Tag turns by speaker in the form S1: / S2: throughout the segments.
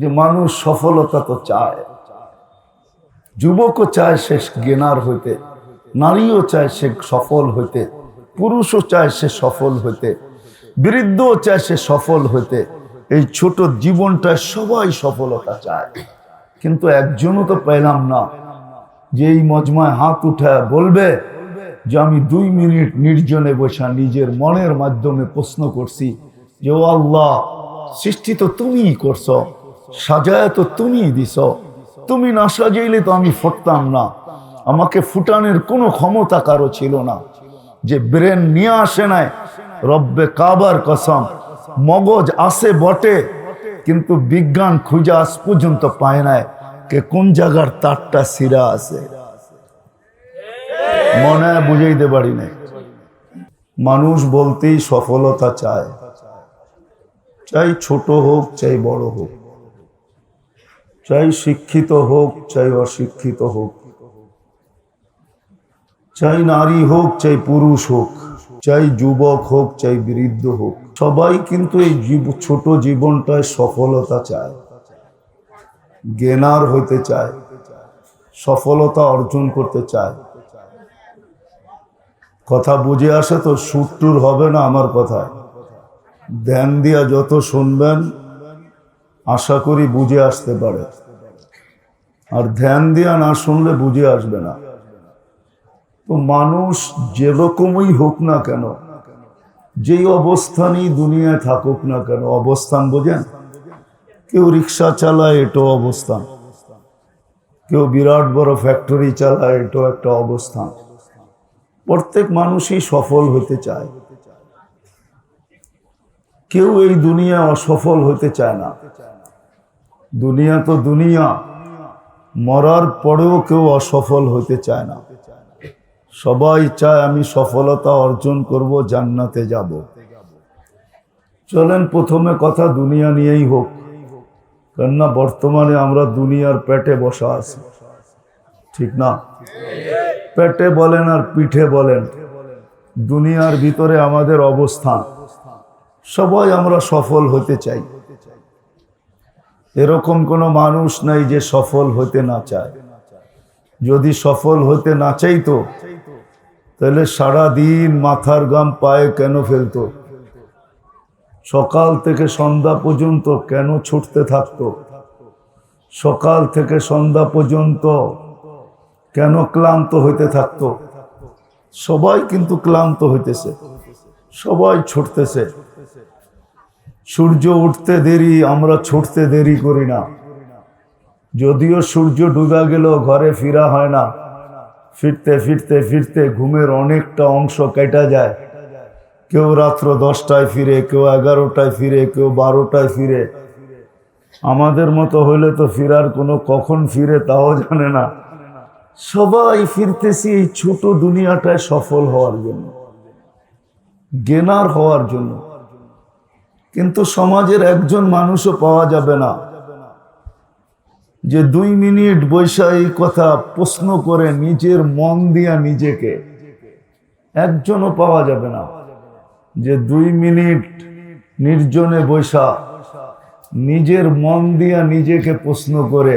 S1: যে মানুষ সফলতা তো চায়। যুবকও চায় সে জ্ঞানার হইতে, নারীও চায় সে সফল হইতে, পুরুষও চায় সে সফল হইতে, বৃদ্ধও চায় সে সফল হইতে। এই ছোট জীবনটায় সবাই সফলতা চায়। কিন্তু একজনও তো পেলাম না যে এই মজমায় হাত উঠায় বলবে যে আমি দুই মিনিট নির্জনে বসা নিজের মনের মাধ্যমে প্রশ্ন করছি যে, ও আল্লাহ, সৃষ্টি তো তুমিই করছ। সাজায় তো তুমিই দিছ। তুমি না সাজাইলে তো আমি ফুটতাম না। আমাকে ফুটানের কোনো ক্ষমতা কারও ছিল না। যে ব্রেন নিয়ে আসে নাই, রব্বে কাবার কসম। মগজ আসে বটে, কিন্তু বিজ্ঞান খুঁজে আজ পর্যন্ত পায় নাই কে কোন জায়গার তারটা সিরা আছে। মনে বুঝাইতে পারি নাই। মানুষ বলতেই সফলতা চায়। চাই ছোট হোক, চাই বড় হোক। চাই শিক্ষিত হোক, চাই অশিক্ষিত হোক। চাই নারী হোক, চাই পুরুষ হোক, চাই যুবক হোক, চাই বৃদ্ধ হোক। সবাই কিন্তু এই ছোট জীবনটায় সফলতা চায়। জ্ঞানার হইতে চায়। সফলতা অর্জন করতে চায়। কথা বুঝে আসে তো সুট্টুর হবে না আমার কথায় ধ্যান দিয়া যত শুনবেন আশা করি বুঝে আসতে পারে। আর ধ্যান দিয়া না শুনলে বুঝে আসবে না। তো মানুষ যেরকমই হোক না কেন, যেই অবস্থানই দুনিয়ায় থাকুক না কেন, অবস্থান বোঝেন? কেউ রিক্সা চালায়, এটাও অবস্থান। কেউ বিরাট বড় ফ্যাক্টরি চালায়, এটাও একটা অবস্থান। প্রত্যেক মানুষই সফল হতে চায়। কেউ এই দুনিয়া অসফল হতে চায় না। দুনিয়া তো দুনিয়া। মরার পরেও কেউ অসফল হতে চায় না। সবাই চায় আমি সফলতা অর্জন করব, জান্নাতে যাব। চলেন প্রথমে কথা দুনিয়া নিয়েই হোক। কেননা বর্তমানে আমরা দুনিয়ার পেটে বসা আছি। ঠিক না? পেটে বলেন আর পিঠে বলেন। দুনিয়ার ভিতরে আমাদের অবস্থান। সবাই আমরা সফল হতে চাই। এরকম কোনো মানুষ নাই যে সফল হতে না চায়। যদি সফল হতে না চাইতো, তাহলে সারা দিন মাথার গাম পায়ে কেন ফেলতো? সকাল থেকে সন্ধ্যা পর্যন্ত কেন ছুটতে থাকতো? সকাল থেকে সন্ধ্যা পর্যন্ত কেন ক্লান্ত হইতে থাকতো? সবাই কিন্তু ক্লান্ত হইতেছে, সবাই ছুটতেছে। সূর্য উঠতে দেরি, আমরা ছুটতে দেরি করি না। যদিও সূর্য ডুবা গেল ঘরে ফিরা হয় না। ফিরতে ফিরতে ফিরতে ঘুমের অনেকটা অংশ কেটে যায়। কেউ রাত্র দশটায় ফিরে, কেউ এগারোটায় ফিরে, কেউ বারোটায় ফিরে। আমাদের মতো হইলে তো ফিরার কোনো কখন ফিরে তাও জানে না। সবাই ফিরতেছি এই ছোট দুনিয়াটায় সফল হওয়ার জন্য, গেনার হওয়ার জন্য। কিন্তু সমাজের একজন মানুষও পাওয়া যাবে না। যে দুই মিনিট বৈশা এই কথা প্রশ্ন করে নিজের মন দিয়া নিজেকে, একজনও পাওয়া যাবে না। যে দুই মিনিট নির্জনে বৈশা নিজের মন দিয়া নিজেকে প্রশ্ন করে,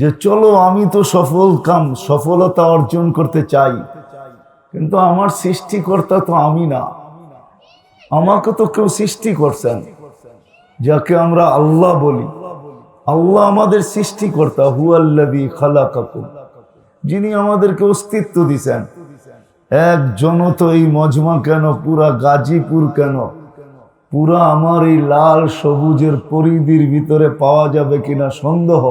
S1: যে চলো আমি তো সফল কাম, সফলতা অর্জন করতে চাই, কিন্তু আমার সৃষ্টিকর্তা তো আমি না। আমাকে তো কেউ সৃষ্টি করছেন, যাকে আমরা আল্লাহ বলি। আল্লাহ আমাদের সৃষ্টিকর্তা হুয়াল্লাদি খালাকাকুম। যিনি আমাদেরকে অস্তিত্ব দিছেন। একজন তো এই মজমা কেন, পুরা গাজীপুর কেন? পুরা আমার এই লাল সবুজের পরিধির ভিতরে পাওয়া যাবে কিনা সন্দেহ।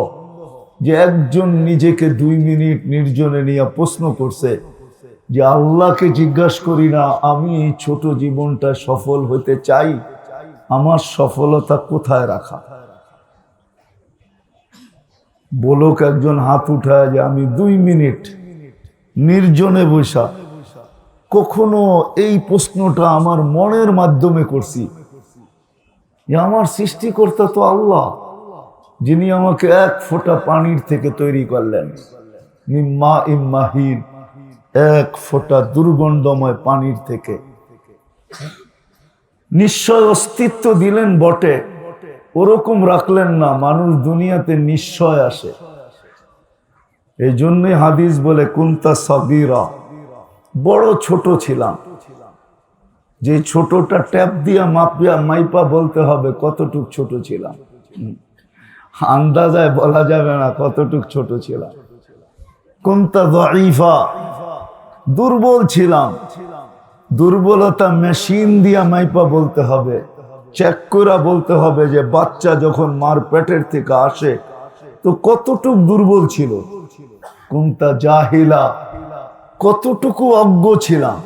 S1: যে একজন নিজেকে দুই মিনিট নির্জনে নিয়ে প্রশ্ন করছে যে আল্লাহকে জিজ্ঞাসা করি না, আমি এই ছোট জীবনটা সফল হতে চাই। আমার সফলতা কোথায় রাখা? বলুক একজন হাত উঠায় যে আমি দুই মিনিট নির্জনে বৈশা কখনো এই প্রশ্নটা আমার মনের মাধ্যমে করছি। যে আমার সৃষ্টিকর্তা তো আল্লাহ, যিনি আমাকে এক ফোঁটা পানির থেকে তৈরি করলেন। মা ইম্মাহিন এক ফোঁটা দুর্গন্ধময় পানির থেকে। নিশ্চয় অস্তিত্ব দিলেন বটে, ওরকম রাখলেন না, মানুষ দুনিয়াতে নিশ্চয় আসে। এই জন্যই হাদিস বলে, কুন্তা সগিরা বড় ছোট ছিলাম। যে ছোটটা ট্যাপ দিয়া মাপিয়া মাইপা বলতে হবে, কতটুক ছোট ছিলাম। আন্দাজায় বলা যাবে না কতটুক ছোট ছিলাম। কুন্তা দইফা দুর্বল ছিলাম। দুর্বলতা মেশিন দিয়া মাইপা বলতে হবে। চেক করে বলতে হবে যে বাচ্চা যখন মার পেটের থেকে আসে, তো কতটুক দুর্বল ছিল? কুন্তা জাহিলা? কতটুকু অজ্ঞ ছিলাম?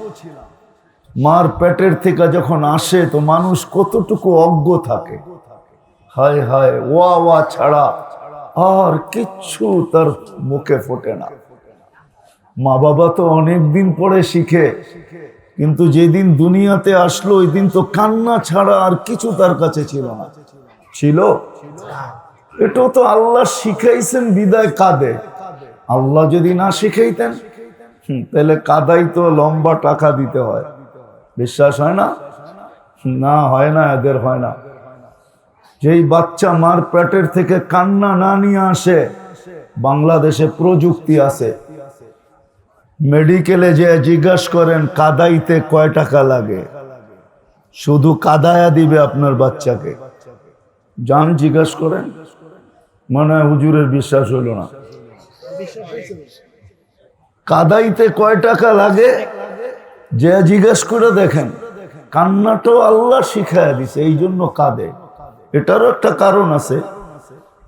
S1: মার পেটের থেকে যখন আসে, তো মানুষ কতটুকু অজ্ঞ থাকে? হায় হায়, ওয়া ওয়া ছাড়া আর কিচ্ছু তার মুখে ফোটে না। মা বাবা তো অনেক দিন পরে শিখে। কিন্তু যেদিন দুনিয়াতে আসলো ওই দিন তো কান্না ছাড়া আর কিছু তার কাছে ছিল না। ছিল? এটাও তো আল্লাহ শিখাইছেন, বিদায় কাঁদে। আল্লাহ যদি না শিখাইতেন তাহলে কাদাই তো লম্বা টাকা দিতে হয়। বিশ্বাস হয় না? না, হয় না, এদের হয় না। যেই বাচ্চা মার পেটের থেকে কান্না না নিয়ে আসে, বাংলাদেশে প্রযুক্তি আছে। মেডিকেলে যে জিজ্ঞাসা করেন, কাদাইতে কয় টাকা লাগে? শুধু কাদায়া দিবে আপনার বাচ্চাকে। যান জিজ্ঞাসা করেন, মনে হুজুরের বিশ্বাস হইল না। কাদাইতে কয় টাকা লাগে? যে জিজ্ঞেস করে দেখেন, কান্নাটাও আল্লাহ শিখায় দিছে, এই জন্য কাঁদে। এটারও একটা কারণ আছে,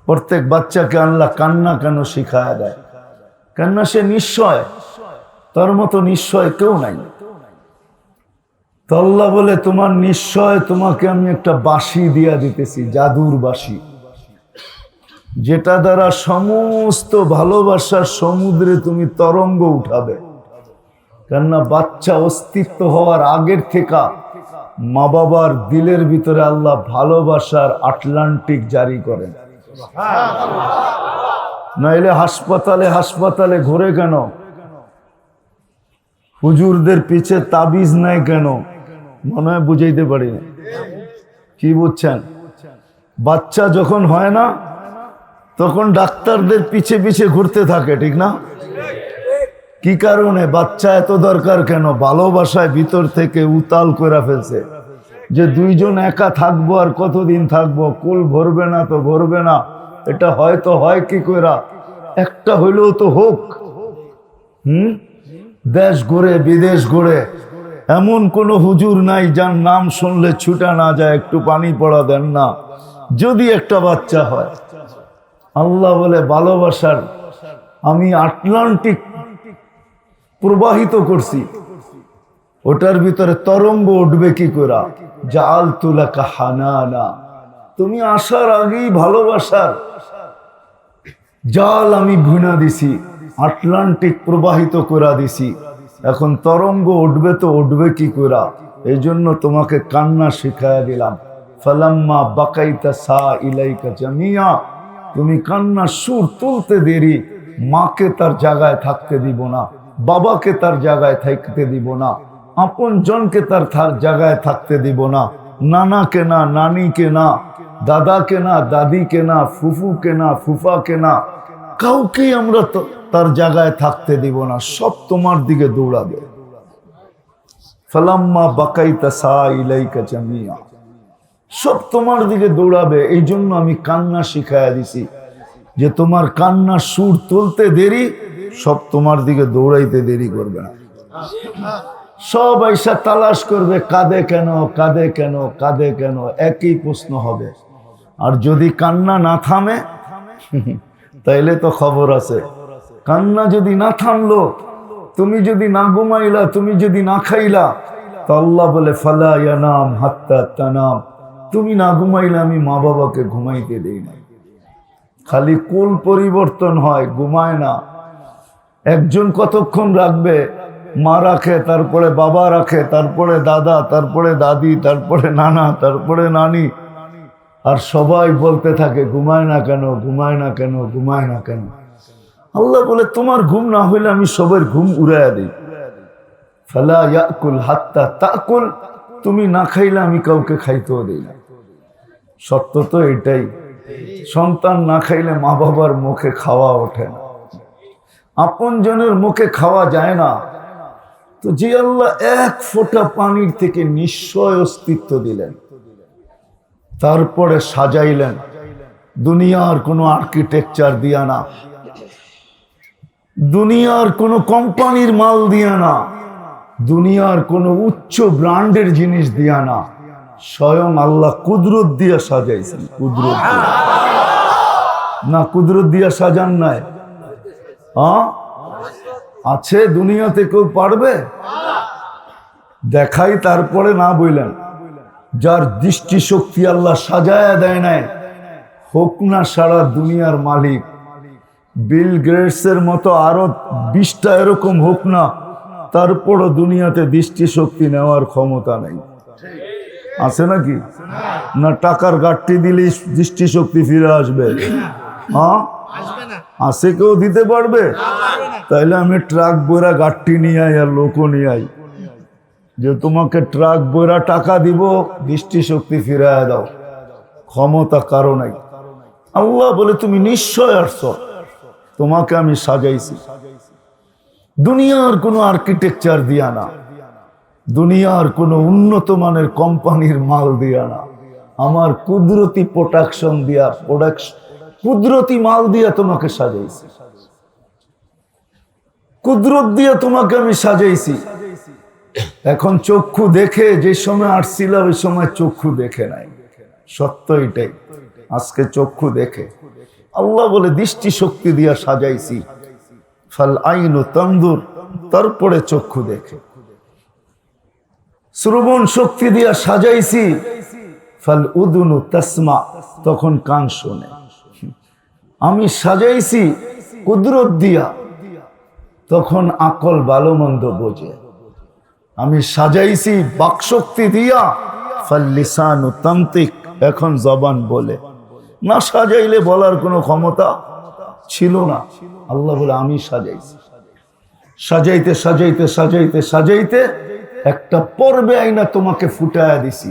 S1: প্রত্যেক বাচ্চাকে আল্লাহ কান্না কেন শিখায় দেয়? কেননা সে নিশ্চয় তার মতো নিশ্চয় কেউ নাই। তো আল্লাহ বলে তোমার নিশ্চয় তোমাকে আমি একটা বাঁশি দিয়া দিতেছি জাদুর বাঁশি। যেটা দ্বারা সমস্ত ভালোবাসার সমুদ্রে তুমি তরঙ্গ উঠাবে। কেননা বাচ্চা অস্তিত্ব হওয়ার আগের থেকে মা বাবার দিলের ভিতরে আল্লাহ ভালোবাসার আটলান্টিক জারি করেন। নাইলে হাসপাতালে হাসপাতালে ঘুরে কেন? হুজুরদের পিছে তাবিজ নেয় কেন? মনে হয় বুঝাইতে পারি না। কি বুঝছেন? বাচ্চা যখন হয় না, তখন ডাক্তারদের পিছে পিছে ঘুরতে থাকে, ঠিক না? কি কারণে? বাচ্চা এত দরকার কেন? ভালোবাসায় ভিতর থেকে উতাল করে ফেলছে। যে দুইজন একা থাকব আর কতদিন থাকব? কুল ভরবে না তো ভরবে না। এটা হয়তো হয় কি কইরা? একটা হইলেও তো হোক। হুম? দেশ ঘুরে, বিদেশ ঘুরে। এমন কোন হুজুর নাই যার নাম শুনলে ছুটা না যায়, একটু পানি পড়া দেন না। যদি একটা বাচ্চা হয়, আল্লাহ বলে ভালোবাসার আমি আটলান্টিক প্রবাহিত করছি, ওটার ভিতরে তরঙ্গ উঠবে কি করা? জাল তুলাকা হানানা। তুমি আসার আগেই ভালোবাসার জাল আমি ভুনা দিছি। আটলান্টিক প্রবাহিত করা দিছি। এখন তরঙ্গ উঠবে তো উঠবে কি করা এই জন্য তোমাকে কান্না শিখাইয়া দিলাম। ফালাম্মা বাকাইতা সা ইলাইকা জামিয়া। তুমি কান্না সুর তুলতে দেরি, মাকে তার জায়গায় থাকতে দিব না, বাবাকে তার জায়গায় থাকতে দিব না, আপন জনকে তার জায়গায় থাকতে দিব না, নানাকে না, নানিকে না, দাদাকে না, দাদিকে না, ফুফুকে না, ফুফাকে না কাউকেই আমরা তার জায়গায় থাকতে দিব না, সব তোমার দিকে দৌড়াবে। ফালাম্মা বাকাইতা সা ইলাইকা জামিয়া। সব তোমার দিকে দৌড়াবে, এই জন্য আমি কান্না শিখাইয়া দিছি যে তোমার কান্না সুর তুলতে দেরি, সব তোমার দিকে দৌড়াইতে দেরি করবে না। সব আইসা তালাশ করবে, কাঁদে কেন কাঁদে কেন কাঁদে কেন, একই প্রশ্ন হবে। আর যদি কান্না না থামে তাইলে তো খবর আছে। কান্না যদি না থামলো, তুমি যদি না ঘুমাইলা, তুমি যদি না খাইলা, তো আল্লাহ বলে, ফালা ইয়ানাম হাত্তা তানাম। তুমি না ঘুমাইলে আমি মা বাবাকে ঘুমাইতে দেই না খালি কুল পরিবর্তন হয়, ঘুমায় না। একজন কতক্ষণ রাখবে? মা রাখে, তারপরে বাবা রাখে, তারপরে দাদা, তারপরে দাদি, তারপরে নানা, তারপরে নানি। আর সবাই বলতে থাকে, ঘুমায় না কেন, ঘুমায় না কেন, ঘুমায় না কেন? আল্লাহ বলে, তোমার ঘুম না হইলে আমি সবার ঘুম উড়াইয়া দিই। ফালা ইয়াকুল হাত্তা তাকুল, তুমি না খাইলে আমি কাউকে খাইতেও দিই না। সত্য তো এটাই, সন্তান না খাইলে মা বাবার মুখে খাওয়া ওঠে না। আপনজনের মুখে খাওয়া যায় না। তো যে আল্লাহ এক ফোঁটা পানির থেকে নিশ্চয় অস্তিত্ব দিলেন। তারপরে সাজাইলেন। দুনিয়ার কোনো আর্কিটেকচার দিয়া না। দুনিয়ার কোনো কোম্পানির মাল দিয়া না। দুনিয়ার কোনো উচ্চ ব্র্যান্ডের জিনিস দিয়া না। স্বয়ং আল্লাহ কুদরত দিয়া সাজাইছেন। কুদরত। না, কুদরত দিয়া সাজান নাই। আছে, দুনিয়াতে কেউ পারবে? দেখাই, তারপরে না বললেন যার দৃষ্টিশক্তি আল্লাহ সাজায়া দেয় নাই, হোক না সারা দুনিয়ার মালিক। বিল গ্রেটসের মতো আরও বিশটা এরকম হোক না, তারপরও দুনিয়াতে দৃষ্টিশক্তি নেওয়ার ক্ষমতা নেই। আছে নাকি? না টাকার গাঠটি দিলেই দৃষ্টিশক্তি ফিরে আসবে? হ্যাঁ? আছে কেউ দিতে পারবে? তাইলে আমি ট্রাক বইরা গাঠটি নিয়ে আই আর লোকও নিয়ে আই। যে তোমাকে ট্রাক বইরা টাকা দিব, দৃষ্টিশক্তি ফিরায় দাও। ক্ষমতা কারও নাই। আল্লাহ বলে, তুমি নিশ্চয় আসছো। তোমাকে আমি সাজাইছি। দুনিয়ার কোনো আর্কিটেকচার দিয়া না। দুনিয়ার কোনো উন্নত মানের কোম্পানির মাল দিয়া না। আমার কুদরতি প্রোডাকশন দিয়া প্রোডাকশন কুদরতি মাল দিয়া তোমাকে সাজাইছি। কুদরত দিয়ে তোমাকে আমি সাজাইছি। এখন চক্ষু দেখে যে সময় আসছিল, ওই সময় চক্ষু দেখে নাই। সত্য এটাই। আজকে চক্ষু দেখে। আল্লাহ বলে দৃষ্টি শক্তি দিয়া সাজাইছি। ফাল আইন ও তন্দুর তারপরে চক্ষু দেখে। শ্রবণ শক্তি দিয়া সাজাইছি। ফাল উদুনু তাসমা, তখন কান শোনে। আমি সাজাইছি কুদরত দিয়া, তখন আকল ভালো মন্দ বোঝে। আমি সাজাইছি বাকশক্তি দিয়া। ফাল্লিসান তান্ত্রিক, এখন জবান বলে। না সাজাইলে বলার কোনো ক্ষমতা ছিল না। আল্লাহ বলে, আমি সাজাইছি। সাজাইতে সাজাইতে সাজাইতে সাজাইতে একটা পর্বে আইনা তোমাকে ফুটায়া দিছি।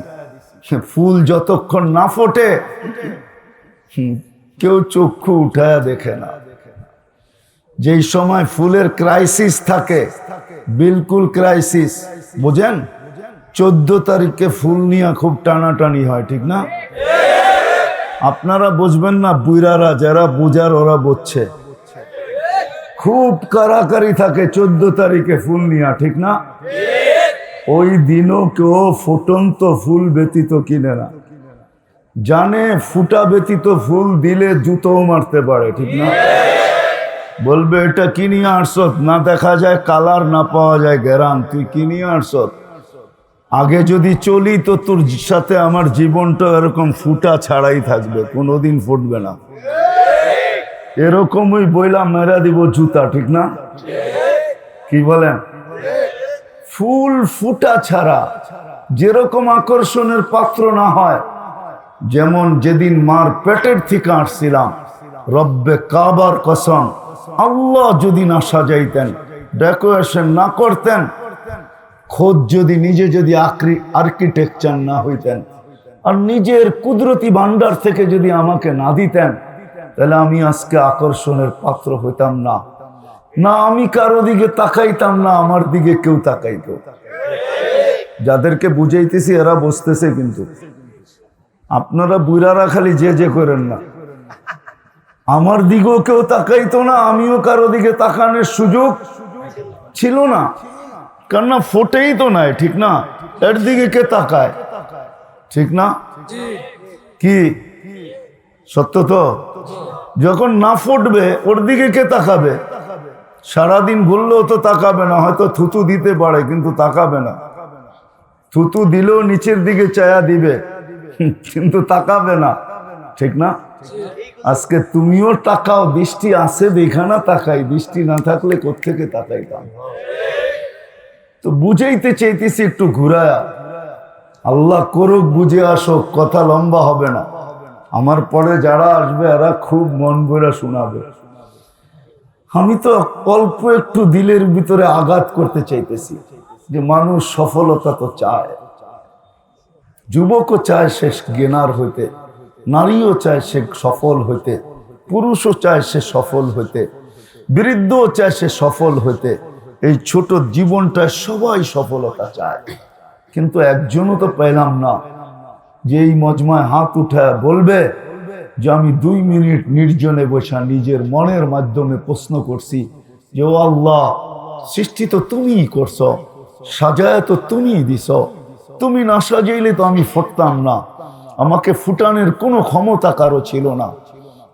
S1: ফুল যতক্ষণ না ফোটে কেউ চক্ষু উঠায়া দেখে না। যেই সময় ফুলের ক্রাইসিস থাকে বিলকুল ক্রাইসিস বুঝেন? চোদ্দ তারিখে ফুল নিয়ে খুব টানাটানি হয়, ঠিক না? আপনারা বুঝবেন না, বুইরারা যারা বুঝার ওরা বুঝছে। খুব কারাকারি থাকে চোদ্দ তারিখে ফুল নিয়া ঠিক না? ওই দিনও কেউ ফুটন্ত ফুল ব্যতীত কিনে না। জানে ফুটা ব্যতীত ফুল দিলে জুতোও মারতে পারে, ঠিক না? বলবে, এটা কি নিয়ে আসত? না দেখা যায় কালার, না পাওয়া যায় গ্যারাম তুই কি নিয়ে আসত? আগে যদি চলি তো তোর সাথে আমার জীবনটা এরকম ফুটা ছাড়াই থাকবে, কোনোদিন ফুটবে না। এরকমই বইলা মেরা দিব জুতা, ঠিক না? কি বলেন? ফুল ফুটা ছাড়া, যেরকম আকর্ষণের পাত্র না হয়, যেমন যেদিন মার পেটের থেকে আসছিলাম, রব্বে কাবার কসম আল্লাহ যদি না সাজাইতেন ডেকোরেশন না করতেন, খোদ যদি নিজে যদি আর্কিটেকচার না হইতেন, আর নিজের কুদরতি ভান্ডার থেকে যদি আমাকে না দিতেন, তাহলে আমি আজকে আকর্ষণের পাত্র হইতাম না। না আমি কারও দিকে তাকাইতাম, না আমার দিকে কেউ তাকাইতো। যাদেরকে বুঝাইতেছি, এরা বসতেছে কিন্তু। আপনারা বুড়ারা খালি যে যে করেন না। আমার দিকেও কেউ তাকাইতো না, আমিও কারও দিকে তাকানোর সুযোগ ছিল না। কেননা ফোটেই তো নাই, ঠিক না? এর দিকে কে তাকায়? ঠিক না? কি? সত্য তো? যখন না ফুটবে, ওর দিকে কে তাকাবে? সারাদিন ঘুরলেও তো তাকাবে না, হয়তো থুতু দিতে পারে, কিন্তু তাকাবে না। থুতু দিলেও নিচের দিকে চায়া দিবে, কিন্তু তাকাবে না। ঠিক না? আজকে তুমিও তাকাও, বৃষ্টি আসে দেখা না তাকাই, বৃষ্টি না থাকলে কোথেকে তাকাইতাম? তো বুঝাইতে চাইতেছি একটু ঘুরায়া। আল্লাহ করুক বুঝে আসো কথা লম্বা হবে না। আমার পরে যারা আসবে, এরা খুব মন ভরে শোনাবে। আমি তো অল্প একটু দিলের ভিতরে আঘাত করতে চাইতেছি যে মানুষ সফলতা তো চায়। যুবকও চায় শেষ গেনার হইতে। নারীও চায় সে সফল হইতে, পুরুষও চায় সে সফল হইতে, বৃদ্ধও চায় সে সফল হইতে। এই ছোট জীবনটায় সবাই সফলতা চায়। কিন্তু একজনও তো পেলাম না। যে এই মজমায় হাত উঠায় বলবে যে, আমি দুই মিনিট নির্জনে বসা নিজের মনের মাধ্যমে প্রশ্ন করছি যে, ও আল্লাহ, সৃষ্টি তো তুমিই করছ, সাজায় তো তুমিই দিছ। তুমি না সাজাইলে তো আমি ফটতাম না। আমাকে ফুটানোর কোনো ক্ষমতা কারও ছিল না।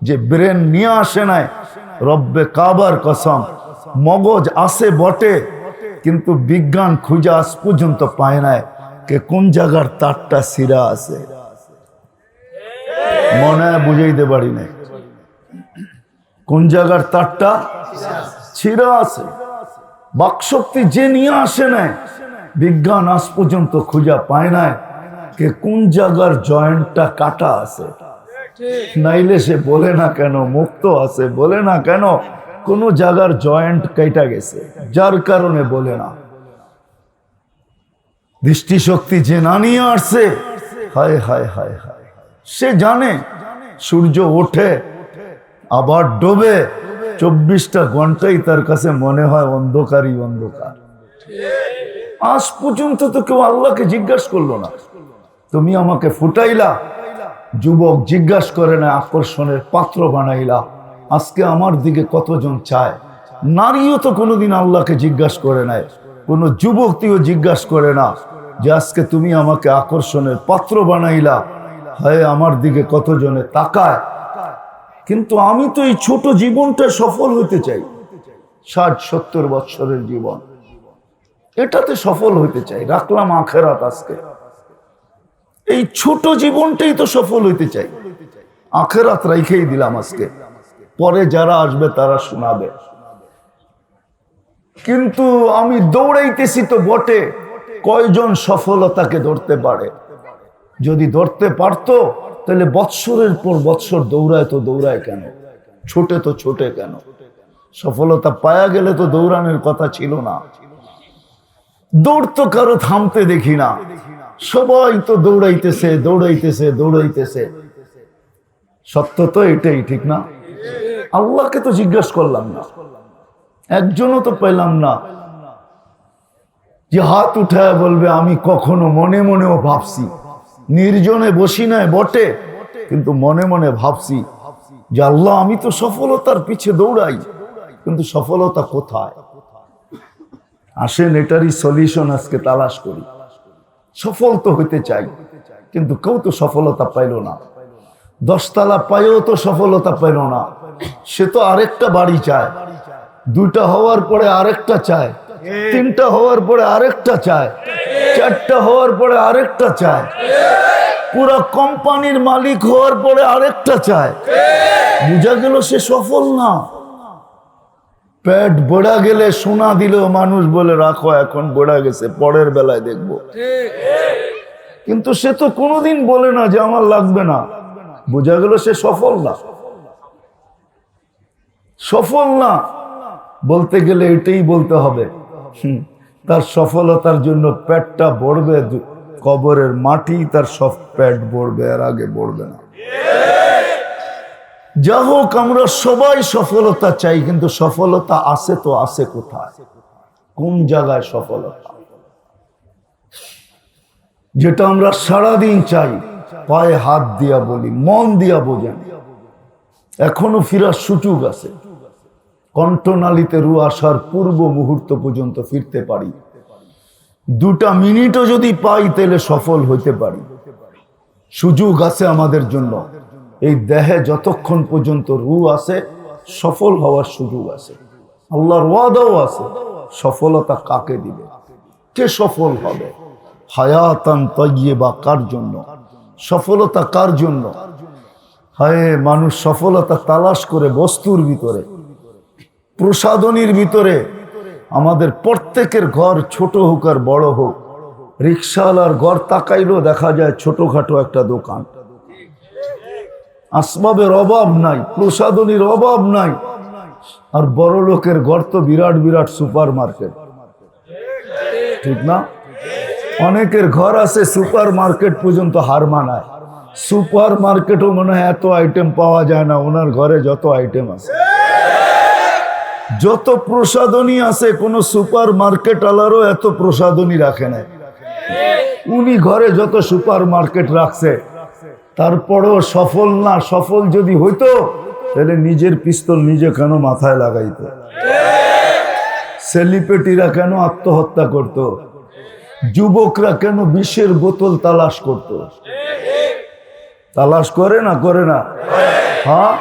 S1: যে ব্রেন নিয়ে আসে নাই, রব্বে কাবার কসম, মগজ আসে বটে, কিন্তু বিজ্ঞান খুঁজে আজ পর্যন্ত পায় নাই কে কোন জায়গার তারটা সিরা আছে। মনে হয় বুঝাইতে পারি নাই। কোন জায়গার তারটা ছিঁড়া আছে। বাকশক্তি যে নিয়ে আসে নাই, বিজ্ঞান আজ পর্যন্ত খুঁজা পায় নাই। কে কোন জায়গার জয়েন্টটা কাটা আছে? নাইলে সে বলে না কেন, মুক্ত আছে, বলে না কেন, কোন জায়গার জয়েন্ট কেটা গেছে, যার কারণে বলে না। দৃষ্টিশক্তি যে না নিয়ে আসছে, হায় হায় হায় হায়। সে জানে, সূর্য ওঠে, আবার ডোবে, চব্বিশটা ঘন্টাই তার কাছে মনে হয় অন্ধকারই অন্ধকার। আজ পর্যন্ত তো কেউ আল্লাহকে জিজ্ঞাসা করল না। তুমি আমাকে ফুটাইলা। যুবক জিজ্ঞাসা করে না, আকর্ষণের পাত্র বানাইলা। আজকে আমার দিকে কতজন চায়? নারীও তো কোনোদিন আল্লাহকে জিজ্ঞাসা করে নাই। কোনো যুবকটিও জিজ্ঞাসা করে না যে আজকে তুমি আমাকে আকর্ষণের পাত্র বানাইলা। হয়, আমার দিকে কতজনে তাকায়? কিন্তু আমি তো এই ছোট জীবনটা সফল হতে চাই। ষাট, সত্তর বৎসরের জীবন। এটাতে সফল হতে চাই। রাখলাম আখেরাত আজকে। এই ছোট জীবনটাই তো সফল হইতে চাই। আখেরাত রাইখেই দিলাম আজকে। পরে যারা আসবে, তারা শোনাবে। কিন্তু আমি দৌড়াইতেছি তো বটে, কয়জন সফলতাকে ধরতে পারে? যদি ধরতে পারতো, তাহলে বৎসরের পর বৎসর দৌড়ায় তো দৌড়ায় কেন? ছোটে তো ছোটে কেন? সফলতা পায়া গেলে তো দৌড়ানোর কথা ছিল না। দৌড় তো কারও থামতে দেখি না। সবাই তো দৌড়াইতেছে দৌড়াইতেছে দৌড়াইতেছে। সত্য তো এটাই, ঠিক না? আল্লাহকে তো জিজ্ঞাসা করলাম না। একজনও তো পেলাম না। যে হাত উঠায় বলবে, আমি কখনো মনে মনেও ভাবছি। নির্জনে বসি নাই, বটে। কিন্তু মনে মনে ভাবছি যে আল্লাহ, আমি তো সফলতার পিছে দৌড়াই। কিন্তু সফলতা কোথায়? আসেন, এটারই সলিউশন আজকে তালাশ করি। সফল তো হইতে চাই, কিন্তু কেউ তো সফলতা পাইল না। দশতলা পায়েও তো সফলতা পাইল না। সে তো আরেকটা বাড়ি চায়। দুইটা হওয়ার পরে আরেকটা চায়। তিনটা হওয়ার পরে আরেকটা চায়। চারটা হওয়ার পরে আরেকটা চায়। পুরা কোম্পানির মালিক হওয়ার পরে আরেকটা চায়। বোঝা গেল সে সফল না। পেট বোড়া গেলে সোনা দিলেও মানুষ বলে, রাখো, এখন বোড়া গেছে, পরের বেলায় দেখব। কিন্তু সে তো কোনোদিন বলে না যে আমার লাগবে না। বোঝা গেল সে সফল না। সফল না বলতে গেলে এটাই বলতে হবে। তার সফলতার জন্য পেটটা বড়বে কবরের মাটি তার সব পেট বড়বে আর আগে বড়বে না। যা হোক, আমরা সবাই সফলতা চাই, কিন্তু সফলতা আছে তো আছে কোথায়? কোন জায়গায় সফলতা? যেটা আমরা সারাদিন চাই, পায়ে হাত দিয়া বলি, মন দিয়া বোঝেন। এখনও ফিরার সুযোগ আছে। কণ্ঠনালীতে রু আসার পূর্ব মুহূর্ত পর্যন্ত ফিরতে পারি। দুটা মিনিটও যদি পাই, তাহলে সফল হইতে পারি। সুযোগ আছে আমাদের জন্য। এই দেহে যতক্ষণ পর্যন্ত রু আছে, সফল হওয়ার সুযোগ আছে। আল্লাহর ওয়াদাও আছে, সফলতা কাকে দিবে? কে সফল হবে? হায়াতান বা কার জন্য? সফলতা কার জন্য? হায়, মানুষ সফলতা তালাশ করে বস্তুর ভিতরে প্রসাদনীর ভিতরে, আমাদের প্রত্যেকের ঘর ছোট হোক আর বড় হোক। রিক্সাওয়ালার ঘর তাকাইলেও দেখা যায় ছোটখাটো একটা দোকান। আসবাবের অভাব নাই প্রসাদনীর অভাব নাই। আর বড় লোকের ঘর তো বিরাট বিরাট সুপার মার্কেট ঠিক না? অনেকের ঘর আছে সুপার মার্কেট পর্যন্ত হার মানায়। সুপার মার্কেটও মনে হয় এত আইটেম পাওয়া যায় না, ওনার ঘরে যত আইটেম আছে। যত প্রসাদনী আছে, কোন সুপার মার্কেট আলারও এত প্রসাদনী রাখে না উনি ঘরে যত সুপার মার্কেট রাখছে তারপরও সফল না সফল যদি হইতো, তাহলে নিজের পিস্তল নিজে কেন মাথায় লাগাইতো? সেলিব্রিটিরা কেন আত্মহত্যা করত? যুবকরা কেন বিষের বোতল তালাশ করত? তালাশ করে না করে না? হ্যাঁ?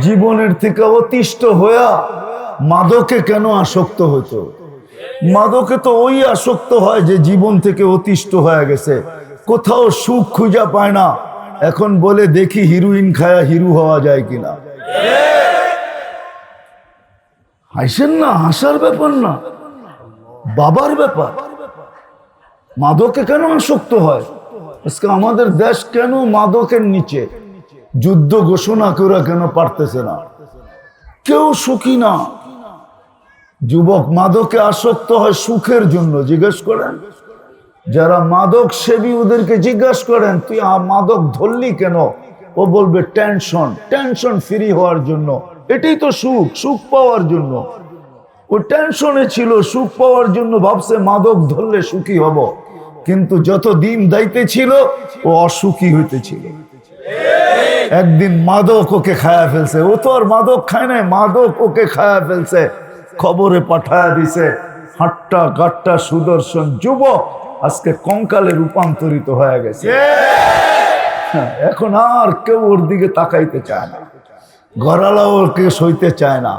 S1: জীবনের থেকে অতিষ্ঠ হইয়া মাদকে কেন আসক্ত হইতো? মাদকে তো ওই আসক্ত হয় যে জীবন থেকে অতিষ্ঠ হয়ে গেছে। কোথাও সুখ খুঁজা পায় না। এখন বলে দেখি হিরোইন খায়া হিরু হওয়া যায় কিনা। হাসেন না, হাসার ব্যাপার না। বাবার ব্যাপার। মাদকে কেন আসক্ত হয়? আজকে আমাদের দেশ কেন মাদকের নিচে? যুদ্ধ ঘোষণা করে কেন পারতেছে না? কেউ সুখী না। যুবক মাদকে আসক্ত হয় সুখের জন্য, জিজ্ঞেস করেন? যারা মাদক সেবী ওদেরকে জিজ্ঞাসা করেন, তুই মাদক ধরলি কেন? ও বলবে, টেনশন টেনশন ফ্রি হওয়ার জন্য। এটাই তো সুখ সুখ পাওয়ার জন্য। ও টেনশনে ছিল, সুখ পাওয়ার জন্য ভাবছে, মাদক ধরলে সুখী হব। কিন্তু যত দিন দাইতে ছিল, ও অসুখী হইতেছিল একদিন মাদক ওকে খায়া ফেলছে। ও তো আর মাদক খায় নাই, মাদক ওকে খায়া ফেলছে। খবরে পাঠায়া দিছে হাট্টা গাট্টা সুদর্শন যুবক আজকে কঙ্কালে রূপান্তরিত হয়ে গেছে। এখন আর কেউ ওর দিকে তাকাইতে চায় না। গড়ালাও ওকে সইতে চায় না।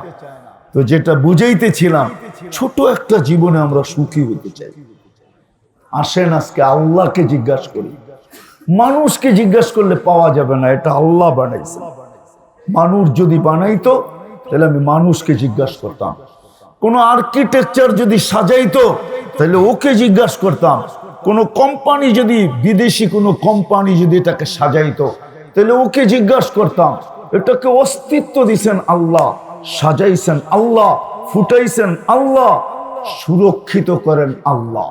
S1: তো যেটা বুঝাইতেছিলাম ছোট একটা জীবনে আমরা সুখী হতে চাই। আসেন আজকে আল্লাহকে জিজ্ঞাসা করি। মানুষকে জিজ্ঞাসা করলে পাওয়া যাবে না এটা আল্লাহ বানাইছে। মানুষ যদি বানাইতো তাহলে আমি মানুষকে জিজ্ঞাসা করতাম। কোনো আর্কিটেকচার যদি সাজাইতো, তাহলে ওকে জিজ্ঞাসা করতাম, কোনো কোম্পানি যদি বিদেশি কোনো কোম্পানি যদি এটাকে সাজাইতো, তাহলে ওকে জিজ্ঞাসা করতাম, এটাকে অস্তিত্ব দিছেন আল্লাহ, সাজাইছেন আল্লাহ, ফুটাইছেন আল্লাহ, সুরক্ষিত করেন আল্লাহ।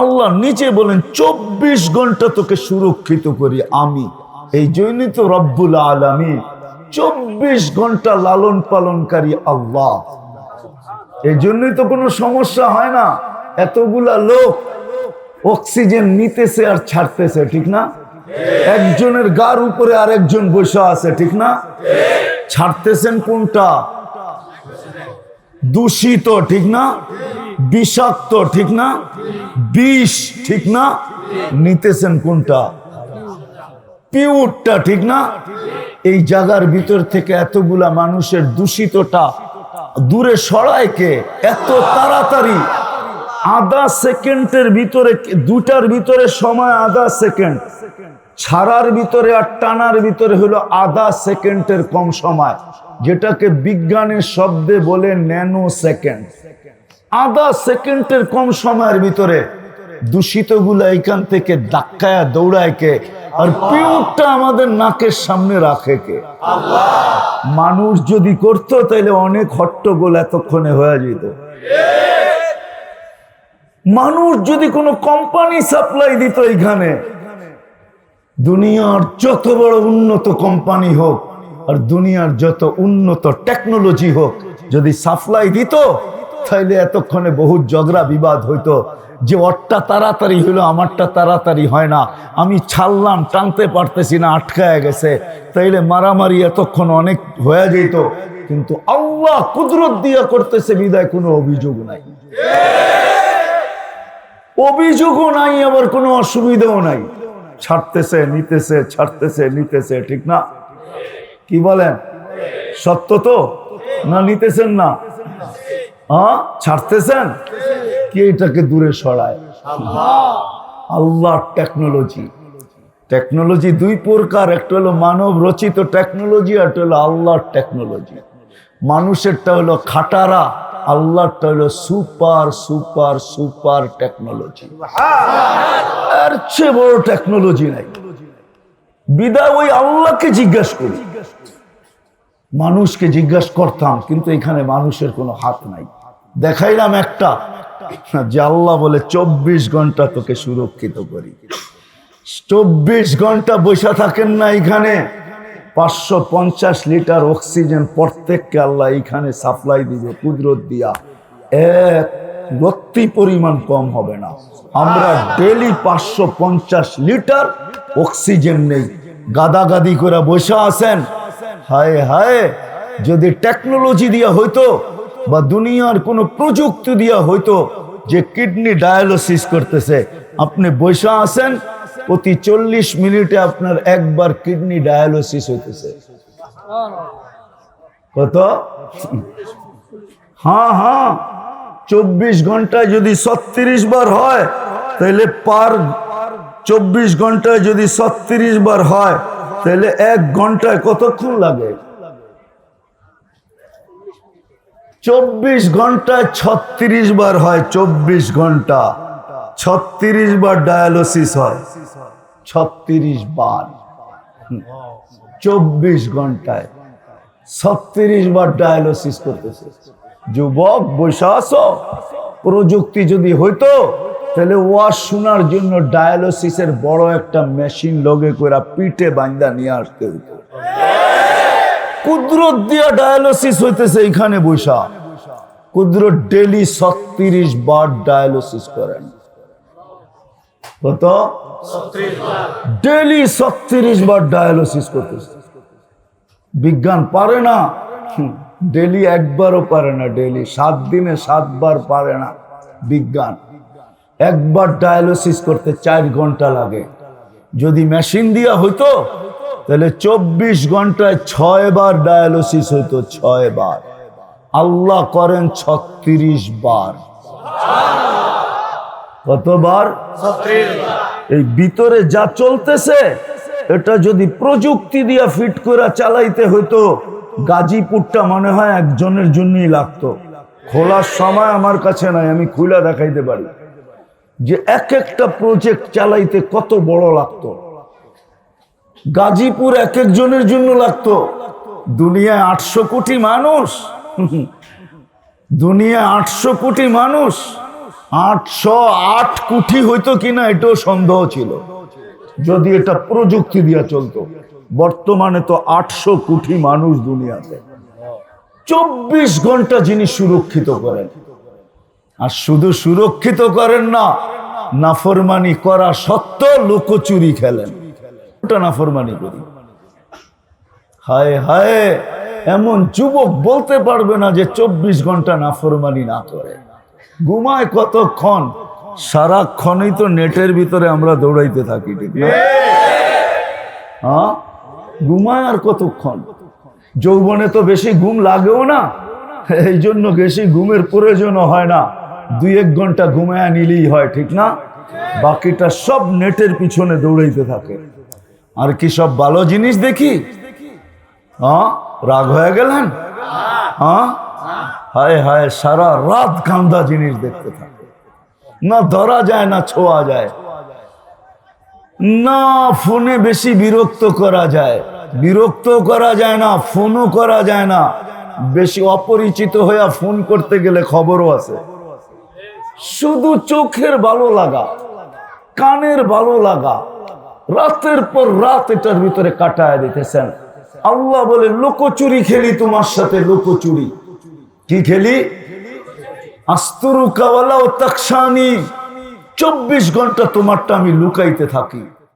S1: আল্লাহ নিচে বলেন, চব্বিশ ঘণ্টা তোকে সুরক্ষিত করি আমি। এই জন্যই তো রব্বুল আলমী চব্বিশ ঘণ্টা লালন পালনকারী আল্লাহ। এই জন্যই তো কোনো সমস্যা হয় না। এতগুলা লোক অক্সিজেন নিতেছে আর ছাড়তেছে, ঠিক না? একজনের গার উপরে আরেকজন বসে আছে, ঠিক না? ছাড়তেছেন কোনটা? দূষিত, ঠিক না? বিষাক্ত, ঠিক না? বিষ, ঠিক না? নিতেছেন কোনটা? পিউরটা ঠিক না? এই জায়গার ভিতর থেকে এতগুলা মানুষের দূষিতটা দূরে সরায় কে? এত তাড়াতাড়ি। আধা সেকেন্ডের ভিতরে দুটার ভিতরে সময় আধা সেকেন্ড। ছাড়ার ভিতরে আর টানার ভিতরে হলো আধা সেকেন্ডের কম সময়, যেটাকে বিজ্ঞানের শব্দে বলে ন্যানো সেকেন্ড আধা সেকেন্ডের কম সময়ের ভিতরে দূষিতগুলা এখান থেকে ধাক্কায়া দৌড়ায় কে? আর পিউরটা আমাদের নাকের সামনে রাখে কে? মানুষ যদি করতো তাহলে অনেক হট্টগোল এতক্ষণে হয়ে যেত। মানুষ যদি কোনো কোম্পানি সাপ্লাই দিত এখানে দুনিয়ার যত বড় উন্নত কোম্পানি হোক, আর দুনিয়ার যত উন্নত টেকনোলজি হোক, যদি সাপ্লাই দিত, তাইলে এতক্ষণে বহু ঝগড়া বিবাদ হইতো। যে ওরটা তাড়াতাড়ি হলো, আমারটা তাড়াতাড়ি হয় না। আমি ছাড়লাম, টানতে পারতেছি না, আটকায় গেছে। তাইলে মারামারি এতক্ষণ অনেক হয়ে যেত, কিন্তু আল্লাহ কুদরত দিয়া করতেছে, বিদায় কোনো অভিযোগ নাই। অভিযোগও নাই, আবার কোনো অসুবিধাও নাই। ছাড়তেছে, নিতেছে ছাড়তেছে, নিতেছে, ঠিক না? কি বলেন? সত্য তো? না নিতেছেন না? হ্যাঁ ছাড়তেছেন? কি এটাকে দূরে সরায়? আল্লাহ টেকনোলজি। টেকনোলজি দুই প্রকার, একটা হলো মানব রচিত টেকনোলজি আর একটা হলো আল্লাহর টেকনোলজি। মানুষেরটা হলো খাটারা, আল্লাহরটা হলো সুপার সুপার সুপার টেকনোলজি। এর চেয়ে বড় টেকনোলজি নাই। বিদায় ওই আল্লাহকে জিজ্ঞাস করি। মানুষকে জিজ্ঞাসা করতাম, কিন্তু এখানে মানুষের কোনো হাত নাই। দেখাইলাম একটা, যে আল্লাহ বলে চব্বিশ ঘণ্টা তোকে সুরক্ষিত করি। চব্বিশ ঘণ্টা বসে থাকেন না এখানে পাঁচশো পঞ্চাশ লিটার অক্সিজেন প্রত্যেককে আল্লাহ এখানে সাপ্লাই দিবে, কুদরত দিয়া। এক রত্তি পরিমাণ কম হবে না। আমরা ডেলি পাঁচশো পঞ্চাশ লিটার অক্সিজেন নেই। গাদাগাদি করে বসে আছেন। হায় হায়, যদি টেকনোলজি দিয়া হইতো বা দুনিয়ার কোনো প্রযুক্তি দিয়া হয়তো যে কিডনি ডায়ালিসিস করতেছে। আপনি বসে আছেন, প্রতি চল্লিশ মিনিটে আপনার একবার কিডনি ডায়ালিসিস হইতেছে। কত? হ্যাঁ হ্যাঁ। চব্বিশ ঘন্টায় যদি ছত্রিশ বার হয় তাহলে পার চব্বিশ ঘন্টায় যদি ছত্রিশ বার হয় তাহলে এক ঘন্টায় কতক্ষণ লাগে? চব্বিশ ঘন্টায় ছত্রিশ বার হয়, চব্বিশ ঘণ্টা। ছত্রিশ বার ডায়ালিসিস হয়, ছত্রিশ বার। চব্বিশ ঘন্টায় ছত্রিশ বার ডায়ালিসিস করতেছে। যুবক, বসে আসো প্রযুক্তি যদি হইতো, তাহলে ওয়াজ শোনার জন্য ডায়ালিসিসের বড় একটা মেশিন লগে করে পিঠে বান্দা নিয়ে আসতে হইতো। কুদরত দিয়া ডায়ালিসিস হইতেছে এখানে বৈশা। কুদরত ডেলি ছত্রিশ বার ডায়ালিসিস করেন। কত? ডেলি ছত্রিশ বার ডায়ালিসিস করতেছে। বিজ্ঞান পারে না। ডেলি একবারও পারে না ডেলি সাত দিনে সাতবার পারে না বিজ্ঞান। একবার ডায়ালিসিস করতে চার ঘণ্টা লাগে। যদি মেশিন দিয়া হইতো তাহলে চব্বিশ ঘন্টায় ছয় বার ডায়ালিসিস হইতো ছয় বার আল্লাহ করেন ছত্রিশ বার। কতবার? এই ভিতরে যা চলতেছে, এটা যদি প্রযুক্তি দিয়া ফিট করে চালাইতে হইতো, গাজীপুরটা মনে হয় একজনের জন্যই লাগতো। খোলার সময় আমার কাছে নাই, আমি খুলে দেখাইতে পারি। যে এক একটা প্রজেক্ট চালাইতে কত বড় লাগতো। গাজীপুর এক একজনের জন্য লাগতো। দুনিয়ায় আটশো কোটি মানুষ। দুনিয়ায় আটশো কোটি মানুষ। আটশো আট কোটি হইতো কিনা এটাও সন্দেহ ছিল। যদি এটা প্রযুক্তি দিয়া চলতো। বর্তমানে তো আটশো কোটি মানুষ দুনিয়াতে। চব্বিশ ঘণ্টা যিনি সুরক্ষিত করেন। আর শুধু সুরক্ষিত করেন না, নাফরমানি করা সত্ত্বেও লোকচুরি খেলেন। ওটা নাফরমানি করি। হায় হায়, এমন যুবক বলতে পারবে না যে চব্বিশ ঘণ্টা নাফরমানি না করে। ঘুমায় কতক্ষণ? সারাক্ষণই তো নেটের ভিতরে আমরা দৌড়াইতে থাকি, ঠিক হ্যাঁ ঘুমায় আর কতক্ষণ? যৌবনে তো বেশি ঘুম লাগেও না। এই জন্য বেশি ঘুমের প্রয়োজনও হয় না। দুই এক ঘণ্টা ঘুমায় নিলেই হয়, ঠিক না? বাকিটা সব নেটের পিছনে দৌড়াইতে থাকে। আর কি সব ভালো জিনিস দেখি? হ্যাঁ রাগ হয়ে গেলেন? হ্যাঁ হায় হায়, সারা রাত গান্দা জিনিস দেখতে থাকে। না ধরা যায়, না ছোঁয়া যায়। না ফোনে বেশি বিরক্ত করা যায়। বিরক্ত করা যায় না, ফোনও করা যায় না। বেশি অপরিচিত হইয়া ফোন করতে গেলে খবরও আছে। শুধু চোখের ভালো লাগা, কানের ভালো লাগা রাতের পর রাত এটার ভিতরে কাটায় দিতেছেন। আল্লাহ বলে, লোকচুরি খেলি তোমার সাথে, লোকচুরি। কি খেলি? আস্তরু কাওয়ালা ও তাকসানি চব্বিশ ঘণ্টা তোমারটা আমি লুকাইতে থাকি।